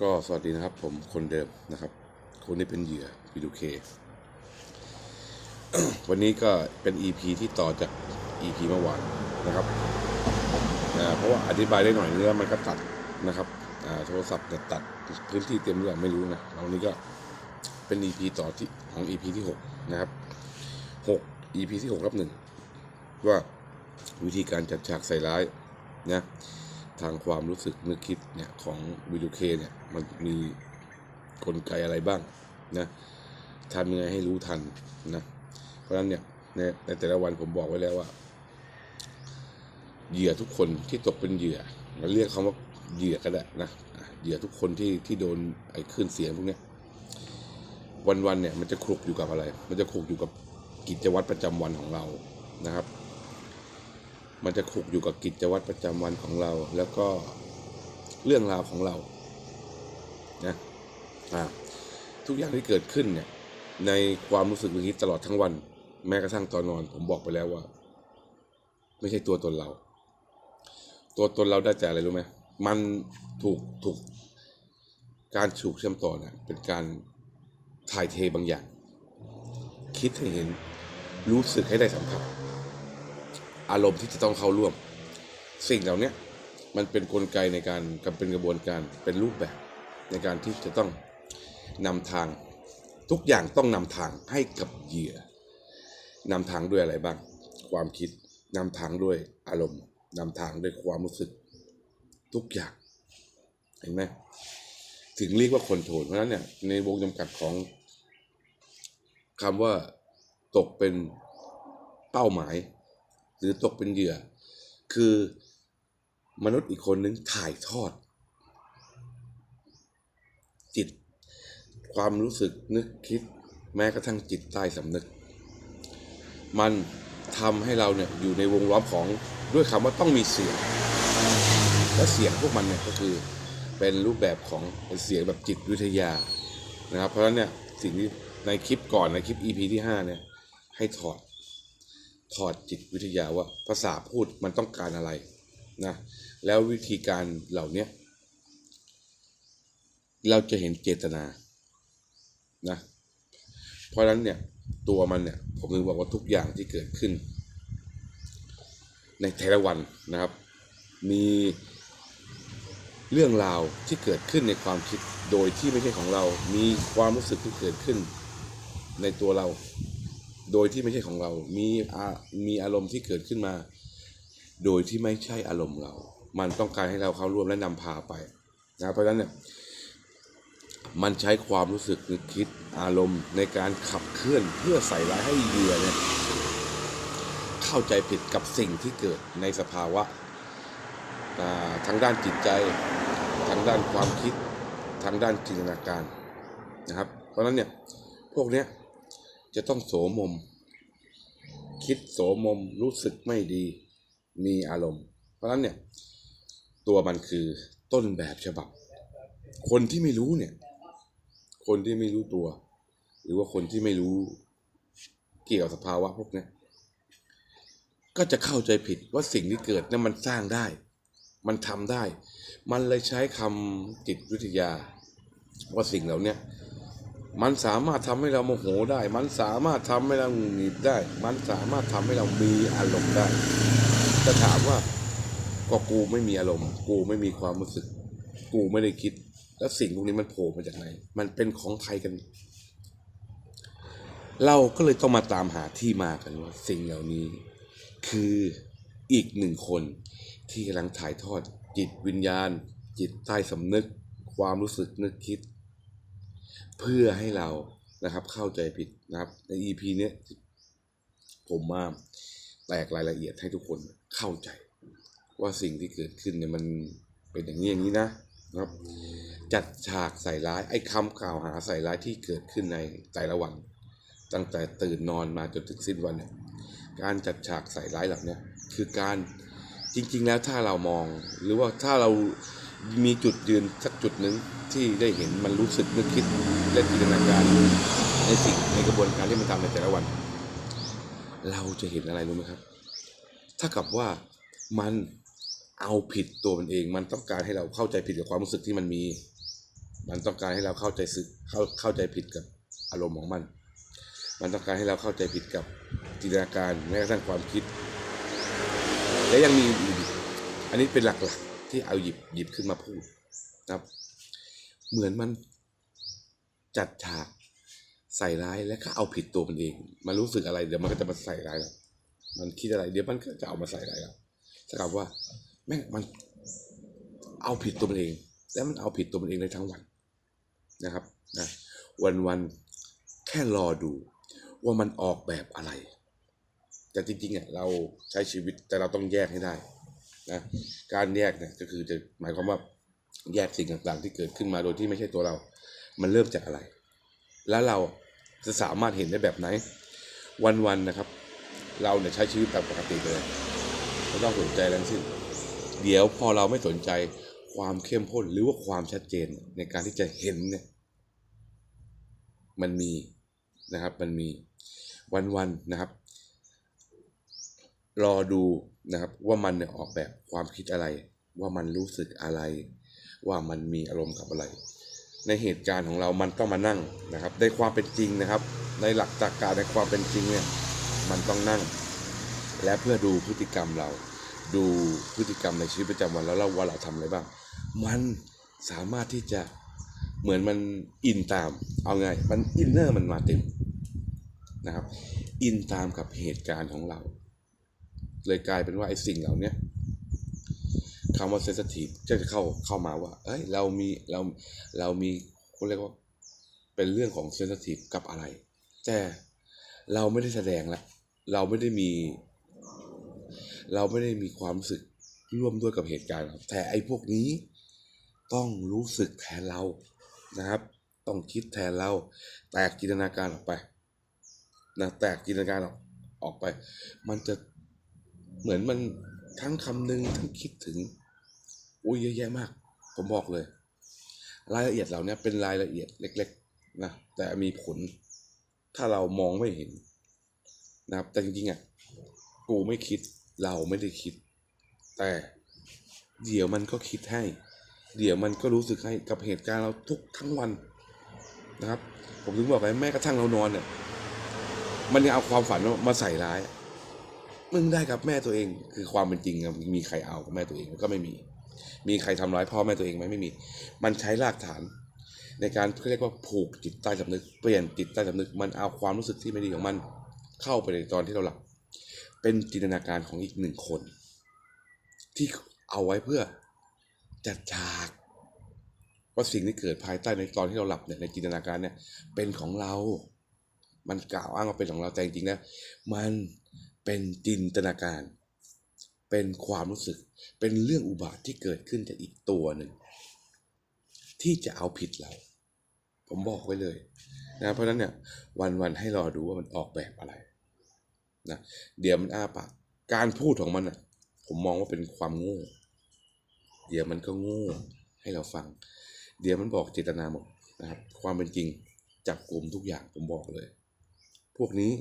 ก็สวัสดีนะครับผมคนเดิมนะครับ คนนี้เป็นเหยื่อพีดูเควันนี้ก็เป็น EP ที่ต่อจาก EP เมื่อวานนะครับเพราะว่าอธิบายได้หน่อยนึงแล้วมันก็ตัดนะครับโทรศัพท์จะตัดพื้นที่เต็มหรือเปล่าไม่รู้นะแล้ววันนี้ก็เป็น EP ต่อที่ของ EP ที่หกนะครับหก EP ที่หกรับหนึ่งว่าวิธีการจัดฉากใส่ร้ายนะ ทางความรู้สึกนึกคิดเนี่ยของวิดูเคเนี่ยมันมีกลไกอะไรบ้างนะทำยังไงให้รู้ทันนะเพราะฉะนั้นเนี่ยในในแต่ละวันผมบอกไว้แล้วว่า เหยื่อทุกคนที่ตกเป็นเหยื่อเราเรียกคำว่าเหยื่อก็ได้นะอะเหยื่อทุกคนที่ที่โดนไอ้คลื่นเสียงพวกเนี้ยวันๆเนี่ยมันจะคลุกอยู่กับอะไร มันจะคลุกอยู่กับกิจวัตรประจำวันของเรานะครับ มันจะคลุกอยู่กับกิจวัตรประจำวันของเรา แล้วก็เรื่องราวของเรานะอ่าทุกอย่างที่เกิดขึ้นเนี่ย ในความรู้สึกนึกคิดตลอดทั้งวัน แม้กระทั่งตอนนอน ผมบอกไปแล้วว่า ไม่ใช่ตัวตนเรา ตัวตนเราได้จากอะไรรู้ไหมมันถูกถูก การถูกเชื่อมต่อเนี่ยเป็นการถ่ายเทบางอย่าง คิดให้เห็นรู้สึกให้ได้สัมผัส อารมณ์ที่จะต้องเข้าร่วม สิ่งเหล่านี้มันเป็นนกลไกในการกับเป็นกระบวนการเป็นรูปแบบในการที่จะต้องนำทางทุกอย่างต้องนำทางให้กับเหยื่อนำทางด้วยอะไรบ้าง ความคิดนำทางด้วยอารมณ์นำทางด้วยความรู้สึกทุกอย่างเห็นไหมถึงเรียกว่าคนโทรลเพราะฉะนั้นเนี่ยในวงจำกัดของคำว่าตกเป็นเป้าหมาย หรือตกเป็นเหยื่อ คือมนุษย์อีกคนนึงถ่ายทอด จิต ความรู้สึกนึกคิด แม้กระทั่งจิตใต้สำนึก มันทำให้เราเนี่ยอยู่ในวงล้อมของด้วยคำว่าต้องมีเสียง และเสียงพวกมันเนี่ยก็คือเป็นรูปแบบของเสียงแบบจิตวิทยานะครับ เพราะฉะนั้นเนี่ยสิ่งที่ในคลิปก่อนในคลิป EP ที่ 5 เนี่ย ให้ถอด ถอดจิตวิทยาว่าภาษาพูดมันต้องการอะไรนะแล้ววิธีการเหล่านี้เราจะเห็นเจตนานะเพราะฉะนั้นเนี่ยตัวมันเนี่ยผมถึงบอกว่าทุกอย่างที่เกิดขึ้น ในแต่ละวันนะครับ มีเรื่องราวที่เกิดขึ้นในความคิดโดยที่ไม่ใช่ของเรา มีความรู้สึกที่เกิดขึ้นในตัวเรา โดยที่ไม่ใช่ของเรา มีอามีอารมณ์ที่เกิดขึ้นมา โดยที่ไม่ใช่อารมณ์เรา มันต้องการให้เราเข้าร่วมและนำพาไปนะเพราะฉะนั้นเนี่ยมันใช้ความรู้สึกนึกคิดอารมณ์ในการขับเคลื่อนเพื่อใส่ร้ายให้เหยื่อเนี่ยเข้าใจผิดกับสิ่งที่เกิดในสภาวะทางด้านจิตใจ ทางด้านความคิด ทางด้านจินตนาการนะครับ เพราะฉะนั้นเนี่ยพวกเนี้ย จะต้องโสมม คิดโสมมรู้สึกไม่ดี มีอารมณ์ เพราะฉะนั้นเนี่ย ตัวมันคือต้นแบบฉบับ คนที่ไม่รู้เนี่ย คนที่ไม่รู้ตัว หรือว่าคนที่ไม่รู้เกี่ยวกับสภาวะพวกนี้ก็จะเข้าใจผิดว่าสิ่งที่เกิดนั้นมันสร้างได้ มันทำได้ มันเลยใช้คำจิตวิทยา ว่าสิ่งเหล่านี้ มันสามารถทำให้เราโมโหได้ มันสามารถทำให้เราหงุดหงิดได้ มันสามารถทำให้เรามีอารมณ์ได้จะถามว่าก็กูไม่มีอารมณ์ กูไม่มีความรู้สึก กูไม่ได้คิด แล้วสิ่งพวกนี้มันโผล่มาจากไหน มันเป็นของใครกัน เราก็เลยต้องมาตามหาที่มากันว่าสิ่งเหล่านี้ คืออีกหนึ่งคนที่กำลังถ่ายทอดจิตวิญญาณ จิตใต้สำนึก ความรู้สึกนึกคิด เพื่อให้เรานะครับเข้าใจผิดนะครับ ใน EP เนี้ยผมมาแตกรายละเอียดให้ทุกคนเข้าใจ ว่าสิ่งที่เกิดขึ้นเนี่ยมันเป็นอย่างนี้อย่างนี้นะนะครับ จัดฉากใส่ร้ายไอ้คำกล่าวหาใส่ร้ายที่เกิดขึ้นในแต่ละวัน ตั้งแต่ตื่นนอนมาจนถึงสิ้นวันเนี่ยการจัดฉากใส่ร้ายเหล่าเนี้ยคือการจริง ๆ แล้วถ้าเรามองหรือว่าถ้าเรา มีจุดยืนสักจุดหนึ่งที่ได้เห็นมันรู้สึกนึกคิดและจินตนาการในสิ่งในกระบวนการที่มันทำในแต่ละวัน เราจะเห็นอะไรรู้ไหมครับ ถ้ากับว่ามันเอาผิดตัวมันเอง มันต้องการให้เราเข้าใจผิดกับความรู้สึกที่มันมี มันต้องการให้เราเข้าใจสึกเข้าเข้าใจผิดกับอารมณ์ของมัน มันต้องการให้เราเข้าใจผิดกับจินตนาการแม้กระทั่งความคิด และยังมีอีกอันนี้เป็นหลักๆ ที่เอาหยิบหยิบขึ้นมาพูดนะครับ เหมือนมันจัดฉากใส่ร้ายและก็เอาผิดตัวมันเอง มันรู้สึกอะไรเดี๋ยวมันก็จะมาใส่ร้ายเรา มันคิดอะไร เดี๋ยวมันก็จะเอามาใส่ร้ายเราสกับว่าแม่งมันเอาผิดตัวมันเอง แล้วมันเอาผิดตัวมันเองได้ทั้งวันนะครับนะวันวันๆแค่รอดูว่ามันออกแบบอะไร แต่จริงๆอะเราใช้ชีวิตแต่เราต้องแยกให้ได้ นะการแยกเนี่ยก็คือจะหมายความว่าแยกสิ่งต่างๆ ที่เกิดขึ้นมาโดยที่ไม่ใช่ตัวเรา มันเริ่มจากอะไร แล้วเราจะสามารถเห็นได้แบบไหน วันๆนะครับ เราเนี่ยใช้ชีวิตตามปกติเลยไม่ต้องสนใจอะไรทั้งสิ้น เดี๋ยวพอเราไม่สนใจความเข้มข้นหรือว่าความชัดเจนในการที่จะเห็นเนี่ยมันมีนะครับมันมีวันๆนะครับ รอดู นะครับ ว่ามันเนี่ยออกแบบความคิดอะไร ว่ามันรู้สึกอะไร ว่ามันมีอารมณ์กับอะไร ในเหตุการณ์ของเรามันต้องมานั่งนะครับ ในความเป็นจริงนะครับ ในหลักตรรกการในความเป็นจริงเนี่ยมันต้องนั่ง และเพื่อดูพฤติกรรมเรา ดูพฤติกรรมในชีวิตประจำวันแล้วเราว่าเราทำอะไรบ้าง มันสามารถที่จะเหมือนมันอินตามเอาไง มันอินเนอร์มันมาเต็มนะครับ อินตามกับเหตุการณ์ของเรา เลยกลายเป็นว่าไอ้สิ่งเหล่านี้คำว่าเซนสทีฟจะเข้าเข้ามาว่า เอ้ยเรามีเราเรามีเขาเรียกว่าเป็นเรื่องของเซนสทีฟกับอะไร แต่เราไม่ได้แสดงละเราไม่ได้มี เราไม่ได้มีความรู้สึกร่วมด้วยกับเหตุการณ์หรอกแต่ไอ้พวกนี้ต้องรู้สึกแทนเรานะครับ ต้องคิดแทนเรา แตกจินตนาการออกไปนะแตกจินตนาการออกออกไป มันจะ เหมือนมันทั้งคำนึงทั้งคิดถึง อุ้ยเยอะแยะมาก ผมบอกเลย รายละเอียดเหล่านี้เป็นรายละเอียดเล็ก ๆ นะ แต่มีผล ถ้าเรามองไม่เห็น นะครับ แต่จริงๆอะกูไม่คิดเราไม่ได้คิด แต่เดี๋ยวมันก็คิดให้ เดี๋ยวมันก็รู้สึกให้กับเหตุการณ์เราทุกทั้งวันนะครับ ผมถึงบอกไปแม้กระทั่งเรานอนเนี่ย มันยังเอาความฝันมาใส่ร้าย มึงได้กับแม่ตัวเอง คือความเป็นจริงมีใครเอากับแม่ตัวเองก็ไม่มี มีใครทำร้ายพ่อแม่ตัวเองไหมไม่มี มันใช้รากฐาน ในการเรียกว่าผูกจิตใต้สำนึกเปลี่ยนจิตใต้สำนึกมันเอาความรู้สึกที่ไม่ดีของมัน เข้าไปในตอนที่เราหลับ เป็นจินตนาการของอีกหนึ่งคน ที่เอาไว้เพื่อจัดฉากว่าสิ่งที่เกิดภายใต้ในตอนที่เราหลับเนี่ยในจินตนาการเนี่ยเป็นของเรา มันกล่าวอ้างว่าเป็นของเราแต่จริงๆนะมัน เป็นจินตนาการ เป็นความรู้สึก เป็นเรื่องอุบาทที่เกิดขึ้นจากอีกตัวหนึ่ง ที่จะเอาผิดเรา ผมบอกไว้เลยนะเพราะนั้นเนี่ยวันๆให้รอดูว่ามันออกแบบอะไรนะเดี๋ยวมันอ้าปากการพูดของมันอะผมมองว่าเป็นความโง่เดี๋ยวมันก็โง่ให้เราฟัง เดี๋ยวมันบอกเจตนาหมดนะครับความเป็นจริงจับกลุ่มทุกอย่างผมบอกเลย พวกนี้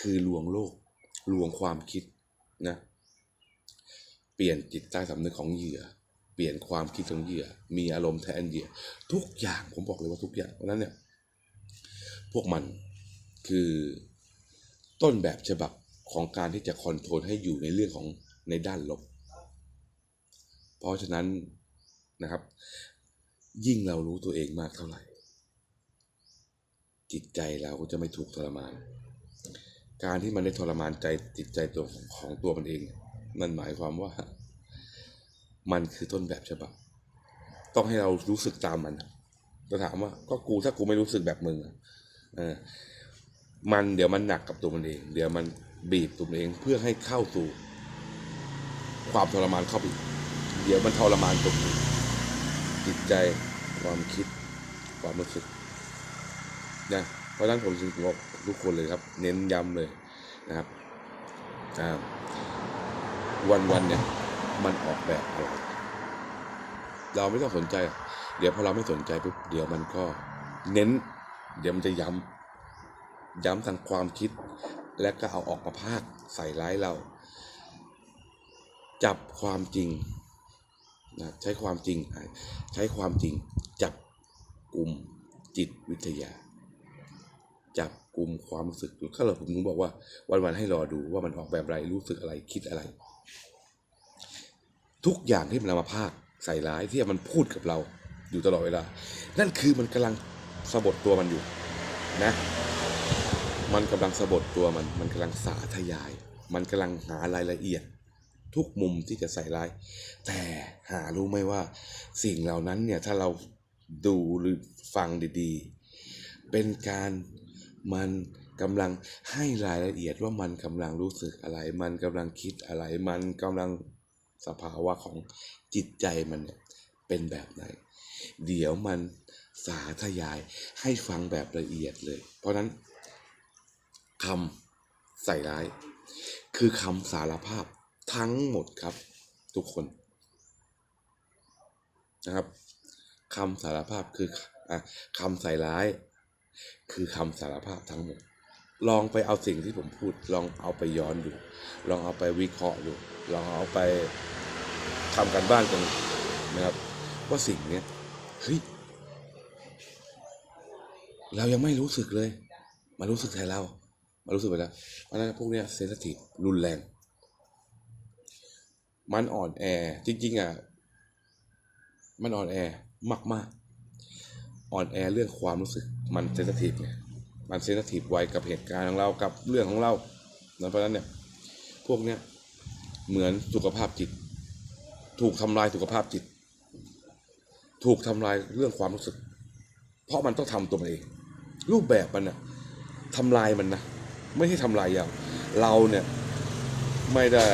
คือลวงโลก ลวงความคิดนะเปลี่ยนจิตใต้สำนึกของเหยื่อ เปลี่ยนความคิดของเหยื่อ มีอารมณ์แทนเหยื่อ ทุกอย่างผมบอกเลยว่าทุกอย่างเพราะฉะนั้นเนี่ยพวกมันคือต้นแบบฉบับของการที่จะคอนโทรลให้อยู่ในเรื่องของในด้านลบ เพราะฉะนั้นนะครับ ยิ่งเรารู้ตัวเองมากเท่าไหร่ จิตใจเราก็จะไม่ถูกทรมาน การที่มันได้ทรมานใจจิตใจตัวของตัวมันเองนั่นหมายความว่า มันคือต้นแบบฉบับต้องให้เรารู้สึกตามมันจะถามว่า ก็กูถ้ากูไม่รู้สึกแบบมึงอะเออมันเดี๋ยวมันหนักกับตัวมันเอง เดี๋ยวมันบีบตัวมันเองเพื่อให้เข้าสู่ความทรมานเข้าไปเดี๋ยวมันทรมานตัวเองจิตใจความคิดความรู้สึกนะ เพราะฉะนั้นผมจึงบอกทุกคนเลยครับ เน้นย้ำเลยนะครับวันวันๆเนี่ยมันออกแบบอะไรเราไม่ต้องสนใจ เดี๋ยวพอเราไม่สนใจปุ๊บเดี๋ยวมันก็เน้น เดี๋ยวมันจะย้ำย้ำทางความคิด และก็เอาออกมาพากใส่ร้ายเรา จับความจริงนะใช้ความจริง ใช้ความจริงจับกลุ่มจิตวิทยา กลุ่มความรู้สึกถ้าเราผมถึงบอกว่า วันๆให้รอดูว่ามันออกแบบอะไรรู้สึกอะไรคิดอะไร ทุกอย่างที่มันเอามาพากใส่ร้ายที่มันพูดกับเราอยู่ตลอดเวลา นั่นคือมันกำลังสะบดตัวมันอยู่นะ มันกำลังสะบดตัวมัน มันกำลังสาธยาย มันกำลังหารายละเอียด ทุกมุมที่จะใส่ร้าย แต่หารู้ไหมว่า สิ่งเหล่านั้นเนี่ยถ้าเราดูหรือฟังดีๆ เป็นการ มันกำลังให้รายละเอียดว่ามันกำลังรู้สึกอะไร มันกำลังคิดอะไร มันกำลังสภาวะของจิตใจมันเนี่ยเป็นแบบไหน เดี๋ยวมันสาธยายให้ฟังแบบละเอียดเลย เพราะฉะนั้นคำใส่ร้าย คือคำสารภาพทั้งหมดครับ ทุกคนนะครับคำสารภาพคืออะคำใส่ร้าย คือคำสารภาพทั้งหมด ลองไปเอาสิ่งที่ผมพูด ลองเอาไปย้อนดู ลองเอาไปวิเคราะห์ดู ลองเอาไปทำกันบ้านกันนะครับว่าสิ่งเนี้ยเฮ้ยเรายังไม่รู้สึกเลย มารู้สึกแทนเรา มารู้สึกไปแล้วเพราะฉะนั้นพวกเนี้ยเซนซิทีฟรุนแรง มันอ่อนแอจริงๆอะมันอ่อนแอมากๆ อ่อนแอเรื่องความรู้สึกมันเซนซิทีฟเนี่ยมันเซนซิทีฟไวกับเหตุการณ์ของเรากับเรื่องของเรานะเพราะฉะนั้นเนี่ยพวกเนี้ยเหมือนสุขภาพจิต ถูกทำลายสุขภาพจิต ถูกทำลายเรื่องความรู้สึก เพราะมันต้องทำตัวมันเอง รูปแบบมันน่ะทำลายมันนะไม่ใช่ทำลายอย่างเราเนี่ยไม่ได้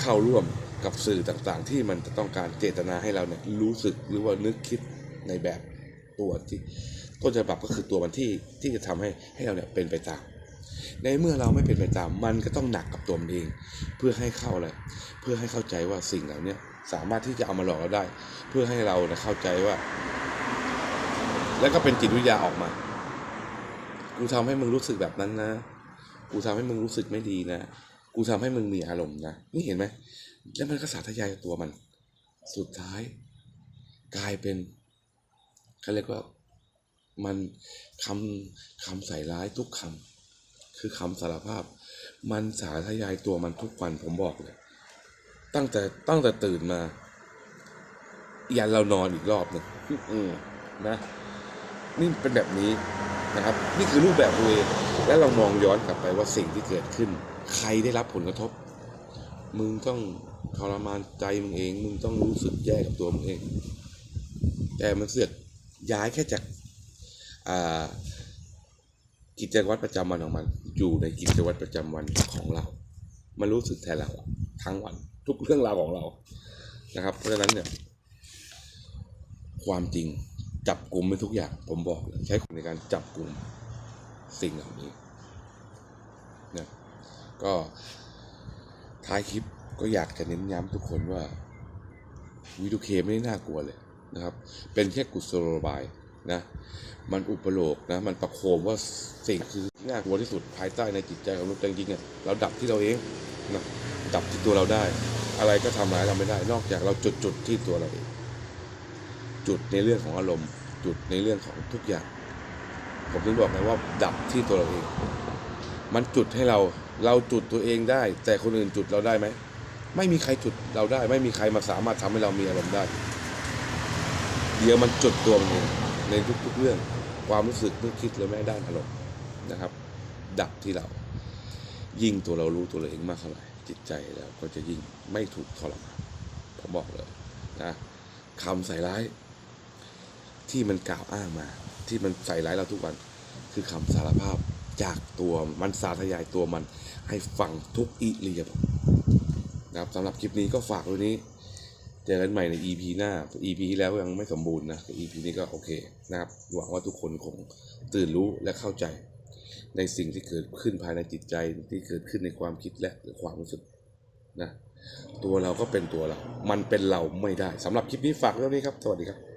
เข้าร่วมกับสื่อต่างๆ ที่มันจะต้องการเจตนาให้เราเนี่ยรู้สึกหรือว่านึกคิดในแบบ ตัวที่ต้นฉบับก็คือตัวมันที่ที่จะทำให้ให้เราเนี่ยเป็นไปตาม ในเมื่อเราไม่เป็นไปตาม มันก็ต้องหนักกับตัวมันเอง เพื่อให้เข้าอะไรเพื่อให้เข้าใจว่าสิ่งเหล่านี้สามารถที่จะเอามาหลอกเราได้ เพื่อให้เราเนี่ยเข้าใจว่า แล้วก็เป็นจิตวิทยาออกมากูทำให้มึงรู้สึกแบบนั้นนะ กูทำให้มึงรู้สึกไม่ดีนะ กูทำให้มึงมีอารมณ์นะ นี่เห็นไหม แล้วมันก็สาธยายตัวมัน สุดท้าย กลายเป็น เขาเรียกว่ามันคำคำใส่ร้ายทุกคำคือคำสารภาพ มันสาธยายตัวมันทุกวันผมบอกเลยตั้งแต่ตั้งแต่ตื่นมายันเรานอนอีกรอบหนึ่งนะ นี่เป็นแบบนี้นะครับ นี่คือรูปแบบตัวเองและเรามองย้อนกลับไปว่าสิ่งที่เกิดขึ้น ใครได้รับผลกระทบ มึงต้องทรมานใจมึงเอง มึงต้องรู้สึกแย่กับตัวมึงเอง แต่มันเสือก ย้ายแค่จากกิจวัตรประจำวันของมัน อยู่ในกิจวัตรประจำวันของเรา มันรู้สึกแทนเราทั้งวันทุกเรื่องราวของเรานะครับ เพราะฉะนั้นเนี่ยความจริงจับกลุ่มไปทุกอย่าง ผมบอกใช้ในการจับกลุ่มสิ่งเหล่านี้นะก็ท้ายคลิปก็อยากจะเน้นย้ำทุกคนว่าวีดูเคไม่ได้น่ากลัวเลย นะครับ เป็นแค่กุศโลบายนะมันอุปโลกนะมันประโคมว่าสิ่งคือน่ากลัวที่สุดภายใต้ในจิตใจของมนุษย์จริงๆเราดับที่เราเองนะดับที่ตัวเราได้ อะไรก็ทำร้ายเราไม่ได้ นอกจากเราจุดจุดที่ตัวเราเองจุดในเรื่องของอารมณ์ จุดในเรื่องของทุกอย่าง ผมถึงบอกไงว่าดับที่ตัวเราเอง มันจุดให้เราเราจุดตัวเองได้ แต่คนอื่นจุดเราได้ไหมไม่มีใครจุดเราได้ ไม่มีใครมาสามารถทำให้เรามีอารมณ์ได้ เดี๋ยวมันจดตัวมันเองในทุก ๆ เรื่อง ความรู้สึกนึกคิดและแม้ด้านอารมณ์นะครับ ดับที่เรา ยิ่งตัวเรารู้ตัวเราเองมากเท่าไหร่จิตใจแล้วก็จะยิ่งไม่ถูกทรมานผมบอกเลยนะคำใส่ร้าย ที่มันกล่าวอ้างมา ที่มันใส่ร้ายเราทุกวัน คือคำสารภาพจากตัวมันสาธยายตัวมันให้ฟังทุกอิริยาบถนะครับสำหรับคลิปนี้ก็ฝากไว้นี้ จอกันใหม่ใน EP หน้า EP ที่แล้วยังไม่สมบูรณ์นะแต่ EP นี้ก็โอเคนะครับ หวังว่าทุกคนคงตื่นรู้และเข้าใจ ในสิ่งที่เกิดขึ้นภายในจิตใจที่เกิดขึ้นในความคิดและความรู้สึกนะ ตัวเราก็เป็นตัวเรา มันเป็นเราไม่ได้สำหรับคลิปนี้ฝากไว้เท่านี้ครับ สวัสดีครับ